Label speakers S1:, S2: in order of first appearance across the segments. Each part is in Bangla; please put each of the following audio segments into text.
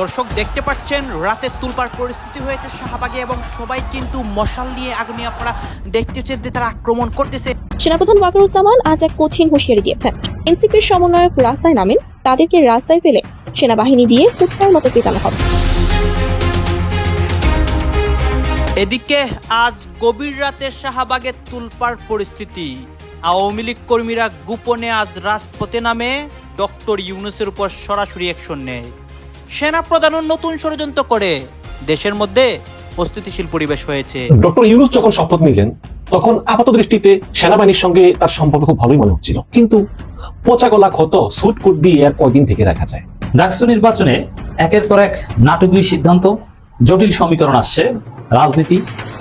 S1: দর্শক দেখতে পাচ্ছেন রাতে তুলপার পরিস্থিতি হয়েছে শাহবাগে এবং সবাই কিন্তু মশাল নিয়ে আগুনে আপনারা দেখতেছেন যে তারা আক্রমণ করতেছে
S2: সেনাপ্রধান সামান আজ এক কঠিন হুঁশিয়ারি দিয়েছেন এনসিপির সমন্বয়ক রাস্তায় নামেন তাদেরকে রাস্তায় ফেলে সেনাবাহিনী দিয়ে কুট্টার মতো পেটানো হবে
S1: এদিকে আজ গভীর রাতে শাহবাগে তুলপার পরিস্থিতি আওয়ামী লীগ কর্মীরা গোপনে আজ রাজপথে নামে ডক্টর ইউনুসের উপর সরাসরি অ্যাকশন নেয় সেনা সেনাপ্রধানও নতুন ষড়যন্ত্র করে দেশের মধ্যে অস্থিতিশীল পরিবেশ হয়েছে
S3: ডক্টর ইউনুস যখন শপথ নিলেন তখন আপাত দৃষ্টিতে সেনাবাহিনীর সঙ্গে তার সম্পর্ক খুব ভালোই মনে হচ্ছিল কিন্তু পচা গলা ক্ষত সুটকুট দিয়ে আর কয়দিন থেকে রাখা যায়
S4: ডাকসু নির্বাচনে একের পর এক নাটকীয় সিদ্ধান্ত জটিল সমীকরণ আসছে রাজনীতি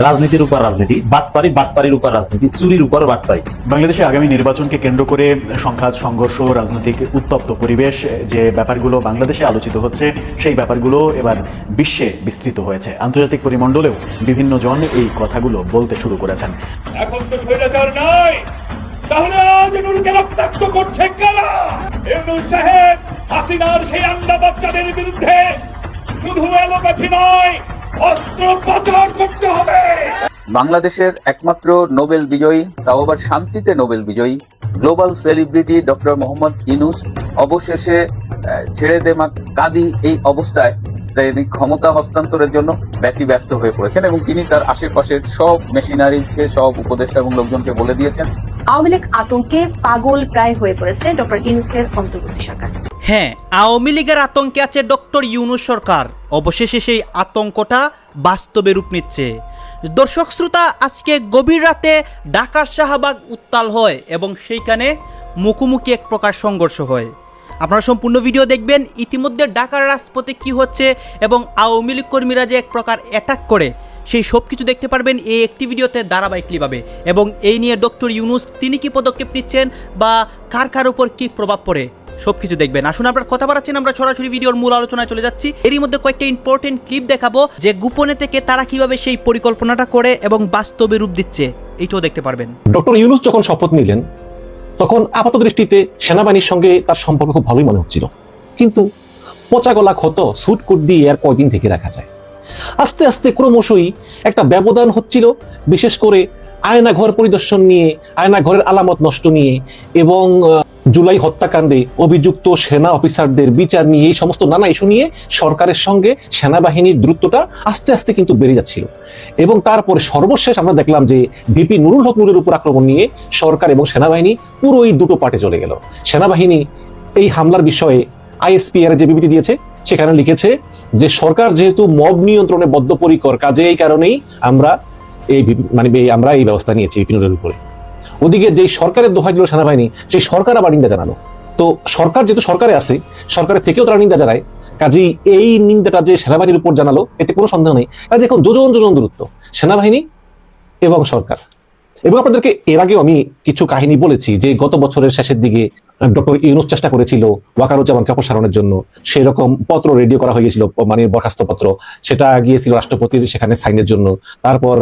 S4: রাজনীতির উপর রাজনীতি বাটপারি বাটপারির উপর রাজনীতি চুরির উপর বাটপারি
S5: বাংলাদেশে আগামী নির্বাচনকে কেন্দ্র করে সংঘাত সংঘর্ষ রাজনৈতিক উত্তপ্ত পরিবেশ যে ব্যাপারগুলো বাংলাদেশে আলোচিত হচ্ছে সেই ব্যাপারগুলো এবার বিশ্বে বিস্তৃত হয়েছে আন্তর্জাতিক পরিমণ্ডলেও বিভিন্ন জন এই কথাগুলো বলতে শুরু করেছেন
S6: এখন তো স্বৈরাচার নাই তাহলে আজ নুরকে রক্তাক্ত করছে কারা সাহেব হাসিনার সেই বাচ্চাদের বিরুদ্ধে শুধু এলোপ্যাথি নয়
S7: বাংলাদেশের একমাত্র নোবেল বিজয়ী তাও আবার শান্তিতে নোবেল বিজয়ী global celebrity doctor Mohammad Yunus অবশেষে ছেড়ে দে মা কাদি এই অবস্থায় তিনি ক্ষমতা হস্তান্তরের জন্য ব্যতিব্যস্ত হয়ে পড়েছেন এবং তিনি তার আশেপাশের সব মেশিনারিজকে সব উপদেষ্টা এবং লোকজনকে বলে দিয়েছেন
S2: আওয়ামী লীগ আতঙ্কে পাগল প্রায় হয়ে পড়েছে ডক্টর ইনুসের অন্তর্বর্তী সরকার
S1: হ্যাঁ আওয়ামী লীগের আতঙ্কে আছে ডক্টর ইউনুস সরকার অবশেষে সেই আতঙ্কটা বাস্তবে রূপ নিচ্ছে দর্শক শ্রোতা আজকে গভীর রাতে ঢাকার শাহবাগ উত্তাল হয় এবং সেইখানে মুখোমুখি এক প্রকার সংঘর্ষ হয় আপনারা সম্পূর্ণ ভিডিও দেখবেন ইতিমধ্যে ঢাকার রাজপথে কি হচ্ছে এবং আওয়ামী লীগ কর্মীরা যে এক প্রকার অ্যাটাক করে সেই সব কিছু দেখতে পারবেন এই একটি ভিডিওতে ধারাবাহিকভাবে এবং এই নিয়ে ডক্টর ইউনুস তিনি কি পদক্ষেপ নিচ্ছেন বা কার কার উপর কী প্রভাব পড়ে সব কিছু দেখবেন আসুন আপনার কথা বাড়াচ্ছেন আমরা সরাসরি ভিডিওর মূল আলোচনায় চলে যাচ্ছি এরই মধ্যে কয়েকটা ইম্পর্টেন্ট ক্লিপ দেখাবো যে গোপনে থেকে তারা কিভাবে সেই পরিকল্পনাটা করে এবং বাস্তবে রূপ দিচ্ছে এইটাও দেখতে পারবেন
S3: ডক্টর ইউনুস যখন শপথ নিলেন তখন আপাত দৃষ্টিতে সেনাবাহিনীর সঙ্গে তার সম্পর্ক খুব ভালোই মনে হচ্ছিল কিন্তু পচা গলা ক্ষত সুট সুটকুট দিয়ে আর কয়দিন থেকে রাখা যায় আস্তে আস্তে ক্রমশই একটা ব্যবধান হচ্ছিল বিশেষ করে আয়না ঘর পরিদর্শন নিয়ে আয়না ঘরের আলামত নষ্ট নিয়ে এবং জুলাই হত্যাকাণ্ডে অভিযুক্ত সেনা অফিসারদের বিচার নিয়ে এই সমস্ত নানা ইস্যু নিয়ে সরকারের সঙ্গে সেনাবাহিনীর দূরত্বটা আস্তে আস্তে কিন্তু বেড়ে যাচ্ছিল এবং তারপরে সর্বশেষ আমরা দেখলাম যে ভিপি নুরুল হক নুরের উপর আক্রমণ নিয়ে সরকার এবং সেনাবাহিনী পুরো এই দুটো পাটে চলে গেল সেনাবাহিনী এই হামলার বিষয়ে আইএসপি আর যে বিবৃতি দিয়েছে সেখানে লিখেছে যে সরকার যেহেতু মব নিয়ন্ত্রণে বদ্ধপরিকর কাজে এই কারণেই আমরা এই মানে আমরা এই ব্যবস্থা নিয়েছি বিপিনুরের উপরে ওদিকে যেই সরকারের দোহাই দিল সেনাবাহিনী সেই সরকার আবার নিন্দা জানালো তো সরকার যেহেতু সরকারে আছে সরকারের থেকেও তারা নিন্দা জানায় কাজেই এই নিন্দাটা যে সেনাবাহিনীর উপর জানালো এতে কোনো সন্দেহ নেই কাজে এখন যোজন যোজন দূরত্ব সেনাবাহিনী এবং সরকার এবং আপনাদেরকে এর আগেও আমি কিছু কাহিনী বলেছি যে গত বছরের শেষের দিকে ডক্টর ইউনুস চেষ্টা করেছিল ওয়াকারুজ্জামান কাপড় সারানোর জন্য সেরকম পত্র রেডিও করা হয়েছিল মানে বরখাস্ত পত্র সেটা গিয়েছিল রাষ্ট্রপতির সেখানে সাইনের জন্য তারপর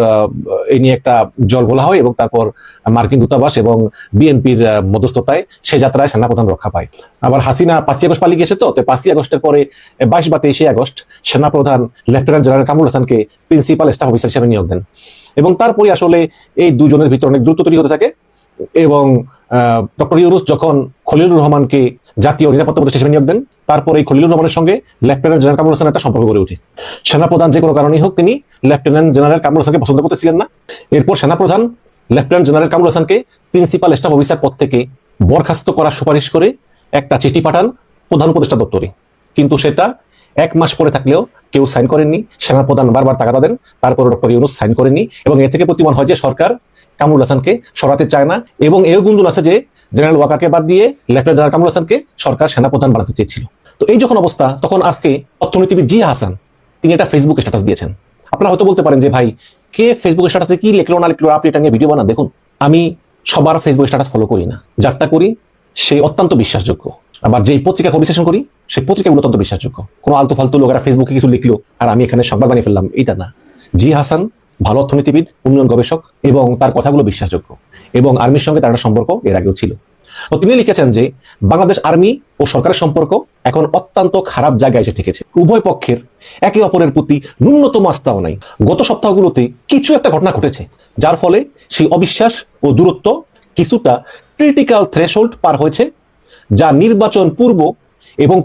S3: এ নিয়ে একটা জল বলা হয় এবং তারপর মার্কিন দূতাবাস এবং বিএনপির মধ্যস্থতায় সে যাত্রায় সেনাপ্রধান রক্ষা পায় আবার হাসিনা পাঁচই আগস্ট পালিয়ে গেছে তো পাঁচই আগস্টের পরে বাইশ বা তেইশে আগস্ট সেনাপ্রধান লেফটেন্যান্ট জেনারেল কামরুল হাসানকে প্রিন্সিপাল স্টাফ অফিসার হিসেবে নিয়োগ দেন এবং তারপরে আসলে এই দুজনের ভিতরে অনেক দ্রুত তৈরি হতে থাকে এবং ডক্টর ইউরুস যখন খলিলুর রহমানকে জাতীয় নিরাপত্তা উপদেষ্টা হিসেবে নিয়োগ দেন তারপর এই খলিলুর রহমানের সঙ্গে লেফটেন্যান্ট জেনারেল কামরুল হোসেন একটা সম্পর্ক গড়ে উঠে সেনাপ্রধান যে কোনো কারণেই হোক তিনি লেফটেন্যান্ট জেনারেল কামরুল হোসেনকে পছন্দ করতেছিলেন না এরপর সেনাপ্রধান লেফটেন্যান্ট জেনারেল কামরুল হোসেনকে প্রিন্সিপাল স্টাফ অফিসার পদ থেকে বরখাস্ত করার সুপারিশ করে একটা চিঠি পাঠান প্রধান উপদেষ্টা দপ্তরে কিন্তু সেটা এক মাস পরে থাকলেও কেউ সাইন করেননি সেনাপ্রধান বারবার তাগাদা দেন তারপরে ডক্টর ইউনুস সাইন করেনি এবং এ থেকে প্রতিমান হয় যে সরকার কামরুল হাসানকে সরাতে চায় না এবং এও গুঞ্জন আছে যে জেনারেল ওয়াকাকে বাদ দিয়ে লেফটেন্যান্ট জেনারেল কামরুল হাসানকে সরকার সেনাপ্রধান বাড়াতে চেয়েছিল তো এই যখন অবস্থা তখন আজকে অর্থনীতিবিদ জি হাসান তিনি এটা ফেসবুকে স্ট্যাটাস দিয়েছেন আপনারা হয়তো বলতে পারেন যে ভাই কে ফেসবুকে স্ট্যাটাসে কি লিখলো না লিখলো আপনি এটা নিয়ে ভিডিও বানান দেখুন আমি সবার ফেসবুক স্ট্যাটাস ফলো করি না যারটা করি সে অত্যন্ত বিশ্বাসযোগ্য আবার যেই পত্রিকা বিশ্লেষণ করি সেই পত্রিকাগুলো অত্যন্ত বিশ্বাসযোগ্য কোনো আলতু ফালতু লোকেরা ফেসবুকে কিছু লিখলো আর আমি এখানে সংবাদ বানিয়ে ফেললাম এটা না জি হাসান ভালো অর্থনীতিবিদ উন্নয়ন গবেষক এবং তার কথাগুলো বিশ্বাসযোগ্য এবং আর্মির সঙ্গে তার একটা সম্পর্ক এর আগেও ছিল তো তিনি লিখেছেন যে বাংলাদেশ আর্মি ও সরকারের সম্পর্ক এখন অত্যন্ত খারাপ জায়গায় এসে ঠেকেছে উভয় পক্ষের একে অপরের প্রতি ন্যূনতম আস্থাও নাই গত সপ্তাহগুলোতে কিছু একটা ঘটনা ঘটেছে যার ফলে সেই অবিশ্বাস ও দূরত্ব কিছুটা ক্রিটিক্যাল থ্রেশহোল্ড পার হয়েছে যা নির্বাচন পূর্ব এবং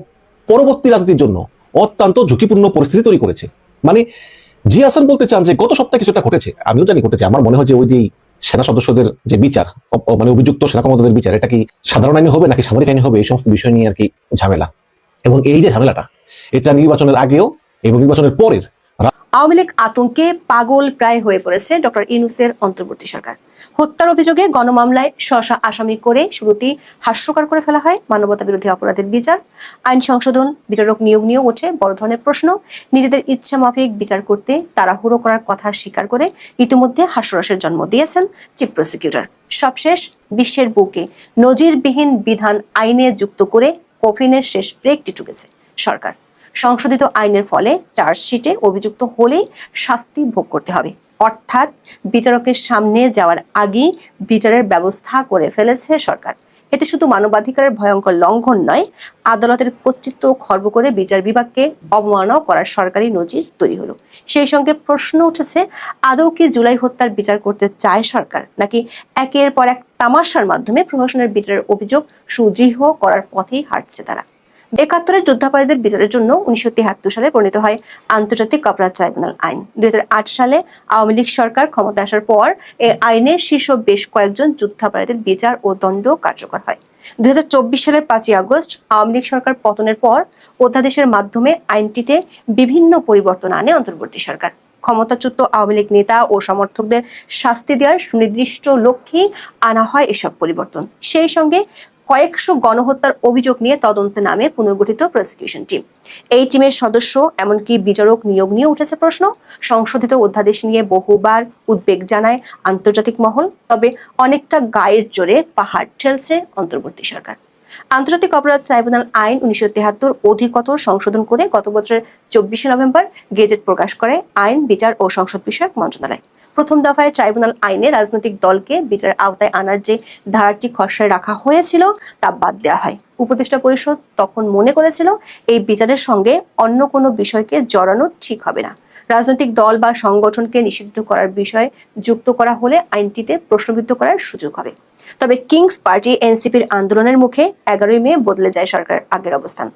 S3: পরবর্তী রাজনীতির জন্য অত্যন্ত ঝুঁকিপূর্ণ পরিস্থিতি তৈরি করেছে মানে জি হাসান বলতে চান যে গত সপ্তাহে কিছুটা ঘটেছে আমিও জানি ঘটেছে আমার মনে হয় যে ওই যে সেনা সদস্যদের যে বিচার মানে অভিযুক্ত সেনা কমান্ডারদের বিচার এটা কি সাধারণ আইনে হবে নাকি সামরিক আইনে হবে এই সমস্ত বিষয় নিয়ে আর কি ঝামেলা এবং এই যে ঝামেলাটা এটা নির্বাচনের আগেও এবং নির্বাচনের পরের
S2: আওয়ামী লীগ আতঙ্কে পাগল প্রায় হয়ে পড়েছে ডক্টর ইনুসের অন্তর্বর্তী সরকার হত্যার অভিযোগে গণমামলায় শশা আসামি করে শুরুতেই হাস্যকর করে ফেলা হয় মানবতা বিরোধী অপরাধের বিচার আইন সংশোধন বিচারক নিয়োগ ওঠে বড় ধরনের প্রশ্ন নিজেদের ইচ্ছা মাফিক বিচার করতে তাড়াহুড়ো করার কথা স্বীকার করে ইতিমধ্যে হাস্যরসের জন্ম দিয়েছেন চিফ প্রসিকিউটর সবশেষ বিশ্বের বুকে নজিরবিহীন বিধান আইনে যুক্ত করে কফিনের শেষ ব্রেকটি টুকেছে সরকার সংশোধিত আইনের ফলে চার্জশিটে অভিযুক্ত হলেই শাস্তি ভোগ করতে হবে অর্থাৎ বিচারকের সামনে যাওয়ার আগেই বিচারের ব্যবস্থা করে ফেলেছে সরকার এতে শুধু মানবাধিকারের ভয়ঙ্কর লঙ্ঘন নয় আদালতের কর্তৃত্ব খর্ব করে বিচার বিভাগকে অবমাননা করার সরকারি নজির তৈরি হলো সেই সঙ্গে প্রশ্ন উঠেছে আদৌ কি জুলাই হত্যার বিচার করতে চায় সরকার নাকি একের পর এক তামাশার মাধ্যমে প্রশাসনের বিচারের অভিযোগ সুদৃঢ় করার পথেই হাঁটছে তারা একাত্তরের যুদ্ধাপরাধীদের বিচারের জন্য উনিশশো সালে প্রণীত হয় আন্তর্জাতিক অপরাধ ট্রাইব্যুনাল আইন দুই সালে আওয়ামী লীগ সরকার ক্ষমতা আসার পর এই আইনের শীর্ষ বেশ কয়েকজন যুদ্ধাপরাধীদের বিচার ও দণ্ড কার্যকর হয় দুই সালের পাঁচই আগস্ট আওয়ামী লীগ সরকার পতনের পর অধ্যাদেশের মাধ্যমে আইনটিতে বিভিন্ন পরিবর্তন আনে অন্তর্বর্তী সরকার ক্ষমতাচ্যুত আওয়ামী লীগ নেতা ও সমর্থকদের শাস্তি দেওয়ার সুনির্দিষ্ট লক্ষ্যে আনা হয় এসব পরিবর্তন সেই সঙ্গে কয়েকশো গণহত্যার অভিযোগ নিয়ে তদন্ত নামে পুনর্গঠিত প্রসিকিউশন টিম এই টিমের সদস্য এমনকি বিচারক নিয়োগ নিয়ে উঠেছে প্রশ্ন সংশোধিত অধ্যাদেশ নিয়ে বহুবার উদ্বেগ জানায় আন্তর্জাতিক মহল তবে অনেকটা গায়ের জোরে পাহাড় ঠেলছে অন্তর্বর্তী সরকার আন্তর্জাতিক অপরাধ ট্রাইব্যুনাল আইন উনিশশো তেহাত্তর অধিকতর সংশোধন করে গত বছরের চব্বিশে নভেম্বর গেজেট প্রকাশ করে আইন বিচার ও সংসদ বিষয়ক মন্ত্রণালয় প্রথম দফায় ট্রাইব্যুনাল আইনে রাজনৈতিক দলকে বিচার আওতায় আনার যে ধারাটি খসড়ায় রাখা হয়েছিল তা বাদ দেওয়া হয় উপদেষ্টা পরিষদ তখন মনে করেছিল এই বিচারের সঙ্গে অন্য কোনো বিষয়কে জড়ানো ঠিক হবে না রাজনৈতিক দল বা সংগঠনকে নিষিদ্ধ করার বিষয়ে যুক্ত করা হলে আইনটিতে প্রশ্নবিদ্ধ করার সুযোগ হবে তবে কিংস পার্টি এনসিপির আন্দোলনের মুখে এগারোই মে বদলে যায় সরকার আগের অবস্থান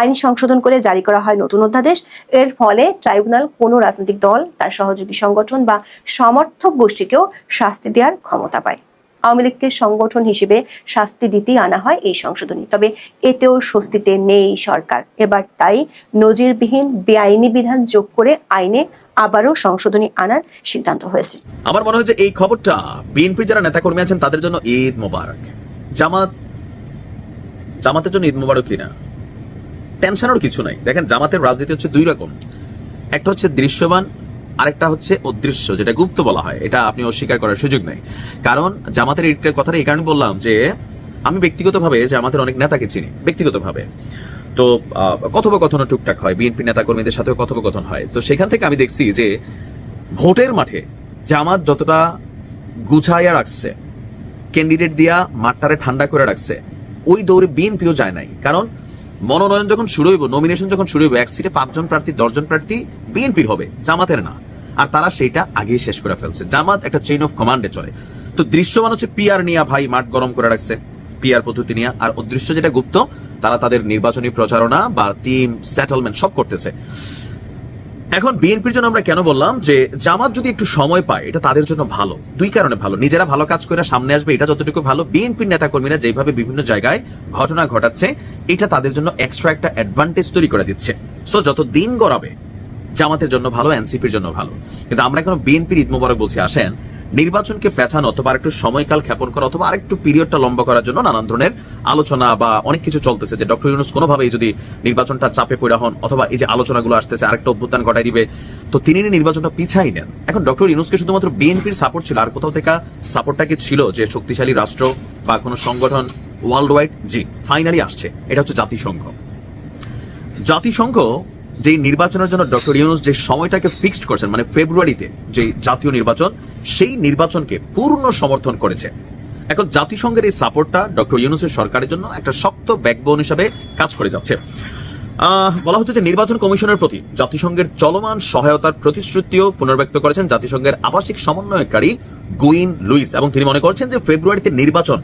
S2: আইন সংশোধন করে জারি করা হয় নতুন অধ্যাদেশ এর ফলে ট্রাইব্যুনাল কোনো রাজনৈতিক দল তার সহযোগী সংগঠন বা সমর্থক গোষ্ঠীকেও শাস্তি দেওয়ার ক্ষমতা পায় আওয়ামী লীগকে সংগঠন হিসেবে শাস্তি দিতেই আনা হয় এই সংশোধনী তবে এতেও স্বস্তিতে নেই সরকার এবার তাই নজিরবিহীন বেআইনি বিধান যোগ করে আইনে আবারও সংশোধনী আনার সিদ্ধান্ত হয়েছে
S8: আমার মনে হয় যে এই খবরটা বিএনপি যারা নেতাকর্মী আছেন তাদের জন্য ঈদ মোবারক জামাত জামাতের জন্য ঈদ মোবারক কিনা টেনশনের কিছু নাই দেখেন জামাতের রাজনীতি হচ্ছে দুই রকম একটা হচ্ছে দৃশ্যমান আরেকটা হচ্ছে অদৃশ্য যেটা গুপ্ত বলা হয় এটা আপনি অস্বীকার করার সুযোগ নেই কারণ জামাতের এডিটের কথাটা এই কারণে বললাম যে আমি ব্যক্তিগতভাবে জামাতের অনেক নেতাকে চিনি ব্যক্তিগতভাবে তো কথোপকথনও টুকটাক হয় বিএনপি নেতা কর্মীদের সাথেও কথোপকথন হয় তো সেখান থেকে আমি দেখছি যে ভোটের মাঠে জামাত যতটা গুছাইয়া রাখছে ক্যান্ডিডেট দিয়া মাঠটারে ঠান্ডা করে রাখছে ওই দৌড়ে বিএনপিও যায় নাই কারণ মনোনয়ন যখন শুরু হইব নমিনেশন যখন শুরু হইব এক সিটে পাঁচজন প্রার্থী দশজন প্রার্থী বিএনপির হবে জামাতের না আর তারা সেইটা আগেই শেষ করে ফেলছে জামাত একটা চেইন অফ কমান্ডে চলে তো দৃশ্যমান হচ্ছে পিয়ার নিয়া ভাই মাঠ গরম করে রাখছে পিয়ার পদ্ধতি নিয়ে আর অদৃশ্য যেটা গুপ্ত তারা তাদের নির্বাচনী প্রচারণা বা টিম সেটেলমেন্ট সব করতেছে এখন বিএনপির জন্য আমরা কেন বললাম যে জামাত যদি একটু সময় পায় এটা তাদের জন্য ভালো দুই কারণে ভালো নিজেরা ভালো কাজ করে সামনে আসবে এটা যতটুকু ভালো বিএনপির নেতাকর্মীরা যেভাবে বিভিন্ন জায়গায় ঘটনা ঘটাচ্ছে এটা তাদের জন্য এক্সট্রা একটা অ্যাডভান্টেজ তৈরি করে দিচ্ছে সো যত দিন গড়াবে জামাতের জন্য ভালো এনসিপির জন্য ভালো কিন্তু আমরা এখন বিএনপির ঈদ মোবারক বলছি আসেন নির্বাচনকে পেছানো অথবা আরেকটু সময়কাল ক্ষেপণ করা অথবা আরেকটু পিরিয়ডটা লম্বা করার জন্য নানান ধরনের আলোচনা বা অনেক কিছু চলতেছে যে ডক্টর ইউনুস কোনোভাবেই যদি নির্বাচনটা চাপে পড়া হন অথবা এই যে আলোচনাগুলো আসতেছে আরেকটা অভ্যুত্থান ঘটাই দিবে তো তিনি নির্বাচনটা পিছাই নেন এখন ডক্টর ইউনুসকে শুধুমাত্র বিএনপির সাপোর্ট ছিল আর কোথাও থেকে সাপোর্টটা কি ছিল যে শক্তিশালী রাষ্ট্র বা কোনো সংগঠন ওয়ার্ল্ড ওয়াইড জি ফাইনালি আসছে এটা হচ্ছে জাতিসংঘ জাতিসংঘ যে নির্বাচনের জন্য ডক্টর ইউনুস যে সময়টাকে ফিক্সড করেছেন মানে ফেব্রুয়ারিতে যে জাতীয় নির্বাচন সেই নির্বাচনকে পূর্ণ সমর্থন করেছে এখন জাতিসংঘের এই সাপোর্টটা ডক্টর ইউনুসের সরকারের জন্য একটা শক্ত ব্যাকবোন হিসাবে কাজ করে যাচ্ছে বলা হচ্ছে যে নির্বাচন কমিশনের প্রতি জাতিসংঘের চলমান সহায়তার প্রতিশ্রুতিও পুনর্ব্যক্ত করেছেন জাতিসংঘের আবাসিক সমন্বয়কারী গুইন লুইস এবং তিনি মনে করছেন যে ফেব্রুয়ারিতে নির্বাচন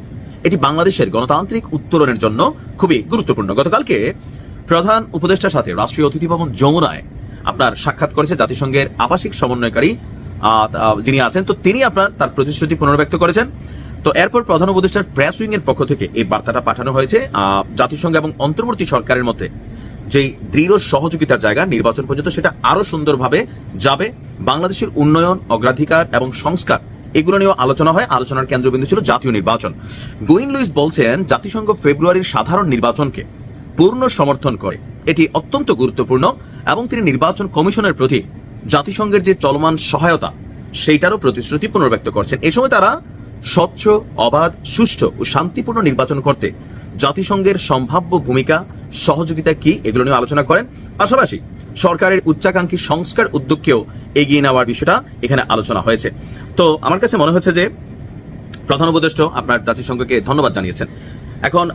S8: এটি বাংলাদেশের গণতান্ত্রিক উত্তরণের জন্য খুবই গুরুত্বপূর্ণ গতকালকে প্রধান উপদেষ্টার সাথে রাষ্ট্রীয় অতিথি ভবন যমুনায় আপনার সাক্ষাৎ করেছে জাতিসংঘের আবাসিক সমন্বয়কারী যিনি আছেন তো তিনি আপনার তার প্রতিশ্রুতি পুনর্ব্যক্ত করেছেন তো এরপর প্রধান উপদেষ্টার প্রেস উইং এর পক্ষ থেকে এই বার্তাটা পাঠানো হয়েছে জাতিসংঘ এবং অন্তর্বর্তী সরকারের মধ্যে যেই দৃঢ় সহযোগিতার জায়গা নির্বাচন পর্যন্ত সেটা আরো সুন্দরভাবে যাবে বাংলাদেশের উন্নয়ন অগ্রাধিকার এবং সংস্কার এগুলো নিয়েও আলোচনা হয় আলোচনার কেন্দ্রবিন্দু ছিল জাতীয় নির্বাচন গুইন লুইস বলছেন জাতিসংঘ ফেব্রুয়ারির সাধারণ নির্বাচনকে পূর্ণ সমর্থন করে এটি অত্যন্ত গুরুত্বপূর্ণ এবং তিনি নির্বাচন কমিশনের প্রতি জাতিসংঘের যে চলমান সহায়তা সেইটারও প্রতিশ্রুতি পুনর্ব্যক্ত করছেন এ সময় তারা স্বচ্ছ অবাধ সুষ্ঠু ও শান্তিপূর্ণ নির্বাচন করতে জাতিসংঘের সম্ভাব্য ভূমিকা সহযোগিতা কি এগুলো নিয়ে আলোচনা করেন পাশাপাশি সরকারের উচ্চাকাঙ্ক্ষী সংস্কার উদ্যোগকেও এগিয়ে নেওয়ার বিষয়টা এখানে আলোচনা হয়েছে তো আমার কাছে মনে হচ্ছে যে প্রধান উপদেষ্ট আপনার জাতিসংঘকে ধন্যবাদ জানিয়েছেন এখন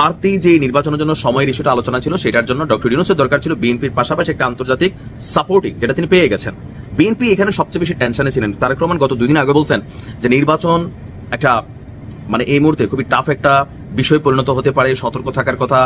S8: বাড়তি যে নির্বাচনের জন্য সময়ের ইস্যুটা আলোচনা ছিল সেটার জন্য ডক্টর ইউনুসের দরকার ছিল বিএনপির পাশাপাশি একটা আন্তর্জাতিক সাপোর্টিং যেটা তিনি পেয়ে গেছেন বিএনপি এখানে সবচেয়ে বেশি টেনশনে ছিলেন তারেক রহমান গত দুদিন আগে বলছেন যে নির্বাচন একটা মানে এই মুহূর্তে খুবই টাফ একটা বিষয় পরিণত হতে পারে সতর্ক থাকার কথা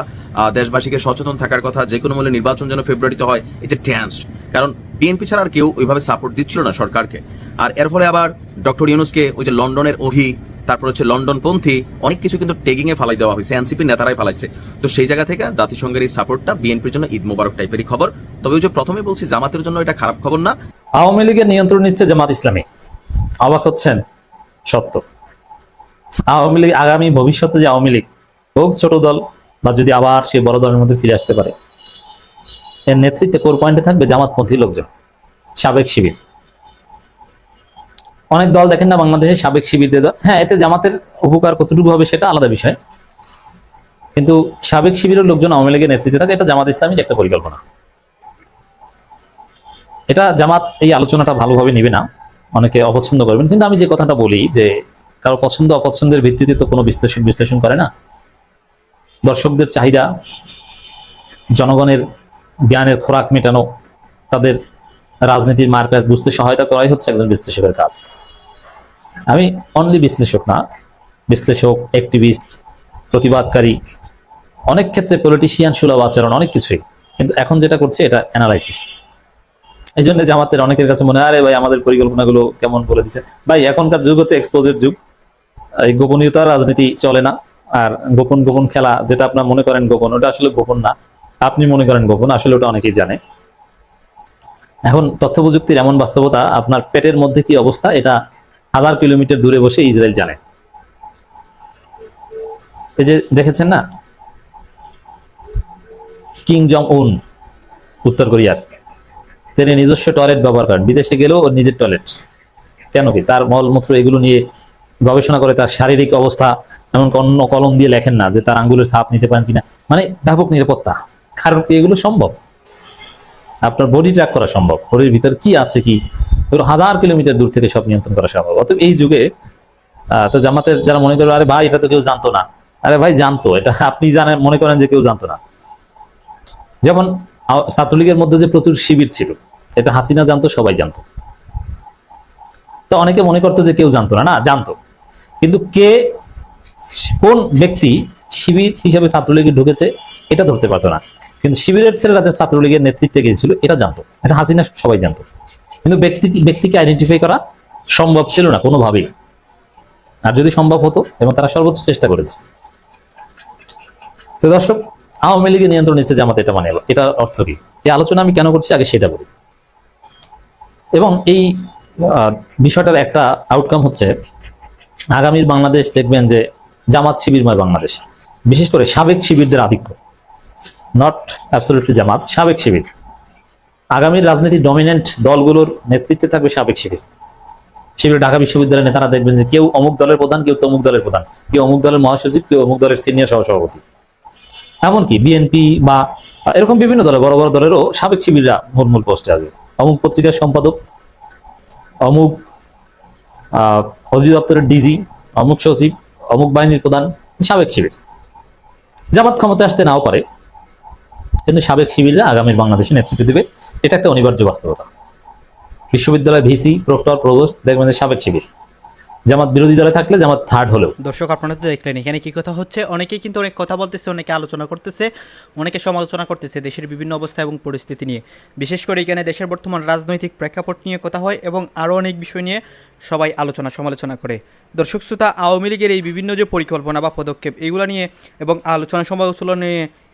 S8: দেশবাসীকে সচেতন থাকার কথা যে কোনো মূল্যে নির্বাচন যেন ফেব্রুয়ারিতে হয় এই যে ট্যান্স কারণ বিএনপি ছাড়া আর কেউ ওইভাবে সাপোর্ট দিচ্ছিল না সরকারকে আর এর ফলে আবার ডক্টর ইউনুসকে ওই যে লন্ডনের অহি তারপর হচ্ছে লন্ডনপন্থী অনেক কিছু কিন্তু টেগিং এ ফালাই দেওয়া হয়েছে এনসিপি নেতারাই ফালাইছে তো সেই জায়গা থেকে জাতিসংঘের এই সাপোর্টটা বিএনপির জন্য ঈদ মোবারক টাইপেরই খবর তবে ওই যে প্রথমে বলছি জামাতের জন্য এটা খারাপ খবর না
S9: আওয়ামী লীগের নিয়ন্ত্রণ নিচ্ছে জামাত ইসলামী অবাক হচ্ছেন সত্য আওয়ামী লীগ আগামী ভবিষ্যতে যে আওয়ামী লীগ হোক ছোট দল বা যদি আবার সেই বড় দলের মধ্যে ফিরে আসতে পারে এর নেতৃত্বে কোর পয়েন্টে থাকবে জামাতপন্থী লোকজন সাবেক শিবির অনেক দল দেখেন না বাংলাদেশের সাবেক শিবিরদের হ্যাঁ এতে জামাতের উপকার কতটুকু হবে সেটা আলাদা বিষয় কিন্তু সাবেক শিবিরের লোকজন আওয়ামী লীগের নেতৃত্বে থাকে এটা জামাত ইসলামের একটা পরিকল্পনা এটা জামাত এই আলোচনাটা ভালোভাবে নিবে না অনেকে অপছন্দ করবেন কিন্তু আমি যে কথাটা বলি যে কারো পছন্দ অপছন্দের ভিত্তিতে তো কোনো বিশ্লেষণ বিশ্লেষণ করে না দর্শকদের চাহিদা জনগণের জ্ঞানের খোরাক মেটানো তাদের রাজনীতির মারপ্যাচ বুঝতে সহায়তা করাই হচ্ছে একজন বিশ্লেষকের কাজ আমি অনলি বিশ্লেষক না বিশ্লেষক অ্যাক্টিভিস্ট প্রতিবাদকারী অনেক ক্ষেত্রে পলিটিশিয়ান সুলভ আচরণ অনেক কিছুই কিন্তু এখন যেটা করছে এটা অ্যানালাইসিস এই জন্য জামাতের অনেকের কাছে মনে আরে ভাই আমাদের পরিকল্পনাগুলো কেমন বলে দিচ্ছে ভাই এখনকার যুগ হচ্ছে এক্সপোজের যুগ এই গোপনীয়তার রাজনীতি চলে না আর গোপন গোপন খেলা যেটা আপনার মনে করেন গোপন ওটা আসলে গোপন না আপনি মনে করেন গোপন আসলে ওটা অনেকেই জানে এখন তথ্য প্রযুক্তির এমন বাস্তবতা আপনার পেটের মধ্যে কি অবস্থা এটা হাজার কিলোমিটার দূরে বসে ইসরায়েল জানে এই যে দেখেছেন না কিং জং উন উত্তর কোরিয়ার তিনি নিজস্ব টয়লেট ব্যবহার করেন বিদেশে গেলেও ওর নিজের টয়লেট কেন কি তার মলমূত্র এগুলো নিয়ে গবেষণা করে তার শারীরিক অবস্থা এমন অন্য কলম দিয়ে লেখেন না যে তার আঙ্গুলের ছাপ নিতে পারেন কিনা মানে ব্যাপক নিরাপত্তা কারণ এগুলো সম্ভব আপনার বডি ট্র্যাক করা সম্ভব বডির ভিতরে কি আছে কি হাজার কিলোমিটার দূর থেকে সব নিয়ন্ত্রণ করা সম্ভব অতএব এই যুগে তো জামাতের যারা মনে করবে আরে ভাই এটা তো কেউ জানতো না আরে ভাই জানতো এটা আপনি জানেন মনে করেন যে কেউ জানতো না যেমন ছাত্রলীগের মধ্যে যে প্রচুর শিবির ছিল এটা হাসিনা জানতো সবাই জানতো তো অনেকে মনে করতো যে কেউ জানতো না না জানতো কিন্তু কে কোন ব্যক্তি শিবির হিসাবে ছাত্রলীগে ঢুকেছে এটা ধরতে পারতো না কিন্তু শিবিরের ছেলেরা যে ছাত্রলীগের নেতৃত্বে গিয়েছিল এটা জানতো এটা হাসিনা সবাই জানতো কিন্তু ব্যক্তি ব্যক্তিকে আইডেন্টিফাই করা সম্ভব ছিল না কোনোভাবেই আর যদি সম্ভব হতো এবং তারা সর্বোচ্চ চেষ্টা করেছে তো দর্শক আওয়ামী লীগের নিয়ন্ত্রণ নিচ্ছে জামাতে এটা মানে এটা অর্থ কি এই আলোচনা আমি কেন করছি আগে সেটা বলি এবং এই বিষয়টার একটা আউটকাম হচ্ছে আগামীর বাংলাদেশ দেখবেন যে জামাত শিবিরময় বাংলাদেশ বিশেষ করে সাবেক শিবিরদের আধিক্য নট অ্যাবসলিউটলি জামাত সাবেক শিবির আগামী রাজনীতি ডমিনেন্ট দলগুলোর নেতৃত্বে থাকবে সাবেক শিবির শিবির ঢাকা বিশ্ববিদ্যালয়ের নেতারা দেখবেন যে কেউ অমুক দলের প্রধান কেউ তমুক দলের প্রধান কেউ অমুক দলের মহাসচিব কেউ অমুক দলের সিনিয়র সহসভাপতি এমনকি বিএনপি বা এরকম বিভিন্ন দলের বড় বড় দলেরও সাবেক শিবিররা মূল মূল পোস্টে আসবে অমুক পত্রিকার সম্পাদক অমুক অধিদপ্তরের ডিজি অমুক সচিব অমুক বাহিনীর প্রধান সাবেক শিবির জামাত ক্ষমতা আসতে নাও পারে কিন্তু সাবেক শিবিররা আগামীর বাংলাদেশে নেতৃত্ব দেবে এটা একটা অনিবার্য বাস্তবতা বিশ্ববিদ্যালয় ভিসি প্রক্টর প্রভোস্ট দেখবেন সাবেক শিবির জামাত বিরোধী দলে থাকলে জামাত থার্ড হলেও দর্শক আপনারা তো দেখলেন এখানে কি কথা হচ্ছে অনেকেই কিন্তু অনেক কথা বলতেছে অনেকে আলোচনা করতেছে অনেকে সমালোচনা করতেছে দেশের বিভিন্ন অবস্থা এবং পরিস্থিতি নিয়ে বিশেষ করে এখানে দেশের বর্তমান রাজনৈতিক প্রেক্ষাপট নিয়ে কথা হয় এবং আরও অনেক বিষয় নিয়ে সবাই আলোচনা সমালোচনা করে দর্শক শ্রোতা আওয়ামী লীগের এই বিভিন্ন যে পরিকল্পনা বা পদক্ষেপ এগুলো নিয়ে এবং আলোচনা সমালোচনা নিয়ে